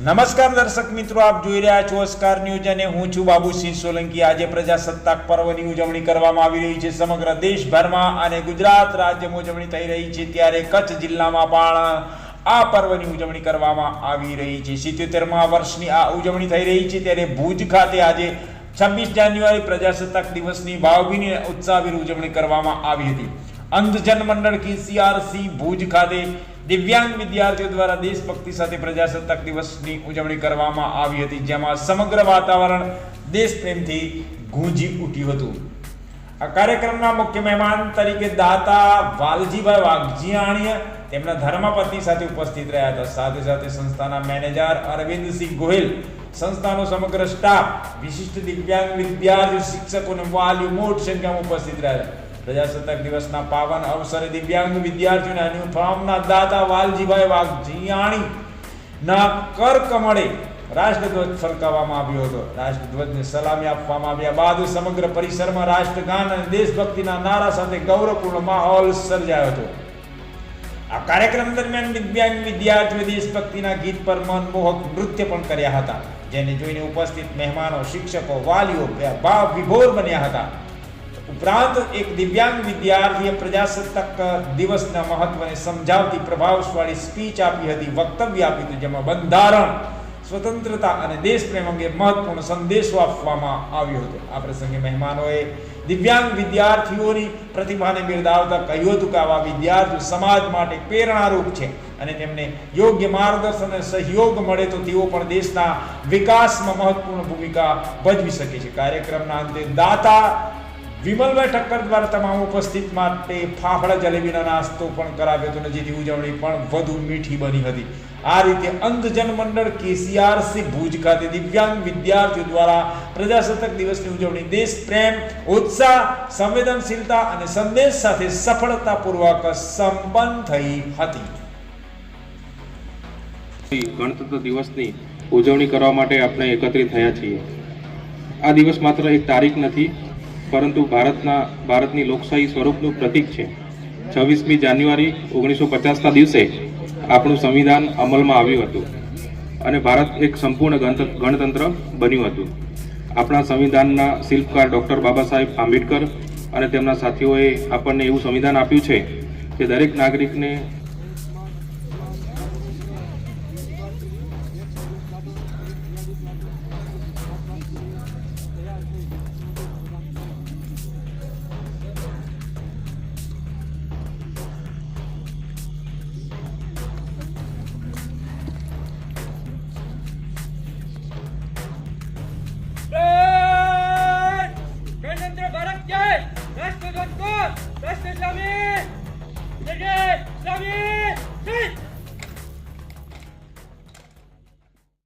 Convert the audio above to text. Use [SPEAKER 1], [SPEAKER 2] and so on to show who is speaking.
[SPEAKER 1] નમસ્કાર દર્શક મિત્રો, આપ જોઈ રહ્યા છો ઓસ્કાર ન્યૂઝ અને હું છું બાબુસિંહ સોલંકી. આજે પ્રજાસત્તાક પર્વની ઉજવણી કરવામાં આવી રહી છે સમગ્ર દેશભરમાં અને ગુજરાત રાજ્યમાં ઉજવણી થઈ રહી છે ત્યારે કચ્છ જિલ્લામાં પણ આ પર્વની ઉજવણી કરવામાં આવી રહી છે. સિત્યોતેરમાં વર્ષની આ ઉજવણી થઈ રહી છે ત્યારે ભુજ ખાતે આજે છવ્વીસ જાન્યુઆરી પ્રજાસત્તાક દિવસની ભાવભીની ઉત્સાહભેર ઉજવણી કરવામાં આવી હતી. અંધજન મંડળ કેસીઆરસી ભુજ ખાતે દિવ્યાંગ વિદ્યાર્થીઓ દ્વારા દેશભક્તિ સાથે પ્રજાસત્તાક દિવસની ઉજવણી કરવામાં આવી હતી, જેમાં સમગ્ર વાતાવરણ દેશપ્રેમથી ગુંજી ઉઠ્યું હતું. આ કાર્યક્રમના મુખ્ય મહેમાન તરીકે દાતા વાલજીભાઈ વાઘજીયાણીએ તેમના ધર્મપત્ની સાથે ઉપસ્થિત રહ્યા હતા. સાથે સાથે સંસ્થાના મેનેજર અરવિંદસિંહ ગોહિલ, સંસ્થાનો સમગ્ર સ્ટાફ, વિશિષ્ટ દિવ્યાંગ વિદ્યાર્થીઓ શિક્ષકો અને વાલીઓ, મોટી સંખ્યામાં ઉપસ્થિત રહ્યા હતા પ્રજાસત્તાક દિવસના પાવન અવસરે દિવ્યાંગ વિદ્યાર્થીઓને યુનિફોર્મના દાતા વાલજીભાઈ વાઘજીયાણી ના કર રાષ્ટ્રધ્વજ ફરકાવવામાં આવ્યો હતો. રાષ્ટ્રધ્વજને સલામી આપવામાં આવ્યા બાદ સમગ્ર પરિસરમાં રાષ્ટ્રગાન અને દેશભક્તિના નારા સાથે ગૌરવપૂર્ણ માહોલ સર્જાયો હતો. આ કાર્યક્રમ દરમિયાન દિવ્યાંગ વિદ્યાર્થીઓ દેશભક્તિના ગીત પર મનમોહક નૃત્ય પણ કર્યા હતા, જેને જોઈને ઉપસ્થિત મહેમાનો, શિક્ષકો, વાલીઓ ભાવ વિભોર બન્યા હતા. ઉપરાંત એક દિવ્યાંગ વિદ્યાર્થીએ પ્રજાસત્તાક દિવસના મહત્વને સમજાવતી પ્રભાવશાળી સ્પીચ આપી હતી, વક્તવ્ય આપ્યું હતું, જેમાં બંધારણ, સ્વતંત્રતા અને દેશપ્રેમ અંગે મહત્વપૂર્ણ સંદેશો આપવામાં આવ્યો હતો. આ પ્રસંગે મહેમાનોએ દિવ્યાંગ વિદ્યાર્થીઓની પ્રતિભાને બિરદાવતા કહ્યું હતું કે આવા વિદ્યાર્થીઓ સમાજ માટે પ્રેરણારૂપ છે અને તેમને યોગ્ય માર્ગદર્શન અને સહયોગ મળે તો તેઓ પણ દેશના વિકાસમાં મહત્વપૂર્ણ ભૂમિકા ભજવી શકે છે. કાર્યક્રમના અંતે દાતા વિમલભાઈ ઠક્કર દ્વારા તમામ ઉપસ્થિત માટે ફાફડા જલેબીનો નાસ્તો પણ કરાવ્યો હતો. અને જેથી ઉજવણી પણ વધુ મીઠી બની હતી. આ રીતે અંધજન મંડળ કેસીઆરસી ભુજ ખાતે દિવ્યાંગ વિદ્યાર્થીઓ દ્વારા પ્રજાસત્તાક દિવસની ઉજવણી, દેશ પ્રેમ, ઉત્સાહ, સંવેદનશીલતા અને સંદેશ સાથે સફળતાપૂર્વક સંપન્ન થઈ હતી.
[SPEAKER 2] ગણતંત્ર દિવસની ઉજવણી કરવા માટે આપણે એકત્રિત થયા છીએ. આ દિવસ માત્ર એક તારીખ નથી પરંતુ ભારતના ભારતની લોકશાહી સ્વરૂપનું પ્રતીક છે. છવ્વીસમી જાન્યુઆરી ઓગણીસો પચાસના દિવસે આપણું સંવિધાન અમલમાં આવ્યું હતું અને ભારત એક સંપૂર્ણ ગણતંત્ર બન્યું હતું. આપણા સંવિધાનના શિલ્પકાર ડૉક્ટર બાબા સાહેબ આંબેડકર અને તેમના સાથીઓએ આપણને એવું સંવિધાન આપ્યું છે કે દરેક નાગરિકને